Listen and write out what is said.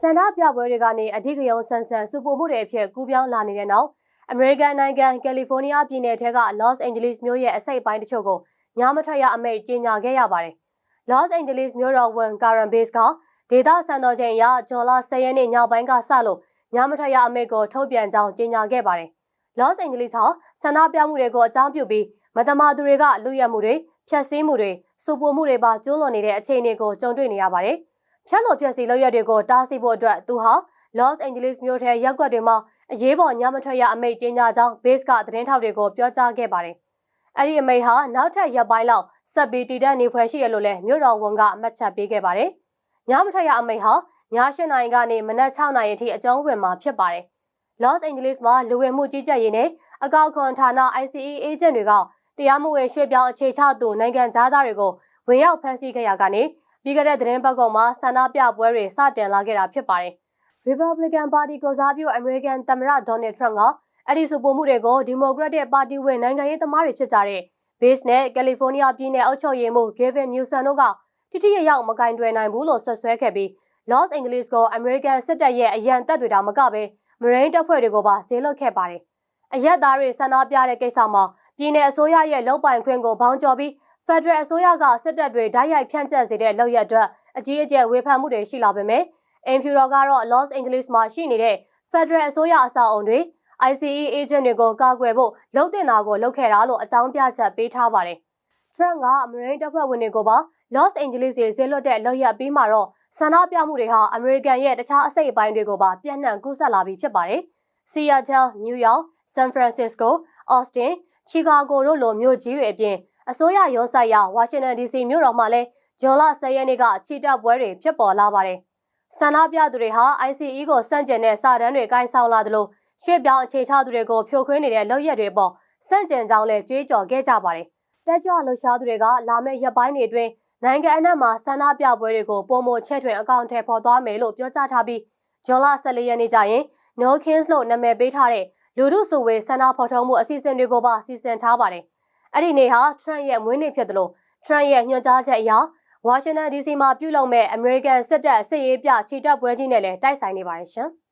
ဆန္ဒပြပွဲတွေကနေအဓိကရုဏ်းဆန်ဆန်စူပူမှုတွေအဖြစ်ကူးပြောင်းလာနေတဲ့နောက်အမေရိကန်နိုင်ငံကယ်လီဖိုးနီးယားပြည်နယ်ထဲက Los Angeles မြို့ရဲ့အစိတ်အပိုင်းတချို့ကိုညမထွက်ရအမိန့်ကြေညာခဲ့ရပါတယ်။ Los Angeles မြို့တော်ဝန် Karen Bass ကဒေသစံတော်ချိန်အရဂျွန်လ10ရက်နေ့ညပိုင်းကစလို့ညမထွက်ရအမိန့်ကိုထုတ်ပြန်ကြောင်းကြေညာခဲ့ပါတယ်။ Los Angeles ဟာဆန္ဒပြမှုတွေကိုအကြောင်းပြုပြီးမတမာသူတွေကလူရဲမှုတွေဖျက်ဆီးမှုတွေစူပူမှုတွေပါကျူးလွန်နေတဲ့အခြေအနေကိုကြုံတွေ့နေရပါတယ်။ ဖြတ်လို့ဖျက်ဆီးလုပ်ရက်တွေကိုတားဆီးဖို့အတွက်သူဟာ Los Angeles မြို့ထဲရက်ကွက်တွေမှာအရေးပေါ်ညမထွက်ရအမိန့်ကြေညာကြောင်း Base ကသတင်းထောက်တွေကိုပြောကြားခဲ့ပါတယ်။အဲ့ဒီအမိန့်ဟာနောက်ထပ်ရက်ပိုင်းလောက်ဆက်ပြီးတည်တံ့နေဖွယ်ရှိရလို့လည်းမြို့တော်ဝန်ကအမှတ်ချက်ပေးခဲ့ပါတယ်။ညမထွက်ရအမိန့်ဟာည၈နာရီကနေမနက်6နာရီအထိအကျုံးဝင်မှာဖြစ်ပါတယ်။ Los Angeles မှာလူဝင်မှုကြီးကြပ်ရေးနဲ့အကောက်ခွန်ဌာန ICE agent တွေကတရားမဝင်ရွှေ့ပြောင်းအခြေချသူနိုင်ငံသားတွေကိုဝင်ရောက်ဖမ်းဆီးခဲ့ရကနေ ပြီးခဲ့တဲ့သတင်းပတ်ကောင်မှာဆန္ဒပြပွဲတွေစတင်လာခဲ့တာဖြစ်ပါတယ်။ Republican Party ကိုစားပြု American သမ္မတ Donald Trump ကအဲ့ဒီစုပုံမှုတွေကို Democratic Party ဝင်နိုင်ငံရေးသမားတွေဖြစ်ကြတဲ့ Base နဲ့ California ပြည်နယ်အုပ်ချုပ်ရေးမှူး Gavin Newsom တို့ကတိတိယရောက်မကင်တွယ်နိုင်ဘူးလို့ဆွဆွဲခဲ့ပြီး Los Angeles ကို American စစ်တပ်ရဲ့အရန်တပ်တွေတောင်မကပဲ Marine တပ်ဖွဲ့တွေကိုပါဈေးလွတ်ခဲ့ပါတယ်။အရက်သားတွေဆန္ဒပြတဲ့ကိစ္စမှာပြည်내အစိုးရရဲ့လုံပိုင်ခွင့်ကိုဘောင်းကျော်ပြီး Federal အစိုးရကစစ်တပ်တွေဓာတ်ရိုက်ဖြန့်ကျက်စေတဲ့လုပ်ရက်အတွက်အကြီးအကျယ်ဝေဖန်မှုတွေရှိလာပေမဲ့အင်ဖြူတော်ကတော့ Los Angeles မှာရှိနေတဲ့ Federal အစိုးရအဆောက်အုံတွေ ICE agent တွေကိုကာကွယ်ဖို့လုံတင်တာကိုလုပ်ခဲ့တာလို့အကြောင်းပြချက်ပေးထားပါတယ်။ Trump က Marine တပ်ဖွဲ့ဝင်တွေကိုပါ Los Angeles ရေဈေးလွတ်တဲ့လုပ်ရက်ပြီးမှတော့ဆန္ဒပြမှုတွေဟာ American ရဲ့တခြားအစိတ်အပိုင်းတွေကိုပါပြန့်နှံ့ကူးစက်လာပြီးဖြစ်ပါတယ်။ Seattle, New York, San Francisco, Austin, Chicago တို့လိုမြို့ကြီးတွေအပြင် အစိုးရရုံးဆိုင်ရာ Washington DC မြို့တော်မှာလည်းဇွန်လ10ရက်နေ့ကချီတက်ပွဲတွေဖြစ်ပေါ်လာပါတယ်။ဆန္ဒပြသူတွေဟာ ICE ကိုစန့်ကျင်တဲ့စာတမ်းတွေကင်ဆောင်လာသလိုရွှေ့ပြောင်းအခြေချသူတွေကိုဖြိုခွင်းနေတဲ့လုပ်ရက်တွေပေါ်စန့်ကျင်ကြောင်းလည်းကြွေးကြော်ခဲ့ကြပါတယ်။တက်ကြွလှုပ်ရှားသူတွေကလာမယ့်ရက်ပိုင်းတွေအတွင်းနိုင်ငံအနှံ့မှာဆန္ဒပြပွဲတွေကိုပုံမချဲ့ထွင်အကောင့်ထဲပေါ်သွားမယ်လို့ပြောကြားထားပြီးဇွန်လ14ရက်နေ့ကျရင် No Kings လို့နာမည်ပေးထားတဲ့လူထုစုဝေးဆန္ဒဖော်ထုတ်မှုအစီအစဉ်တွေကိုပါစီစဉ်ထားပါတယ်။ အဲ့ဒီနေ့ဟာ Trump ရဲ့မွေးနေ့ဖြစ်တယ်လို့ Trump ရဲ့ညွှန်ကြားချက်အရဝါရှင်တန် DC မှာပြုလုပ်မဲ့ American စစ်တပ်စစ်ရေးပြချီတက်ပွဲကြီးနဲ့လည်းတိုက်ဆိုင်နေပါတယ်ရှင်။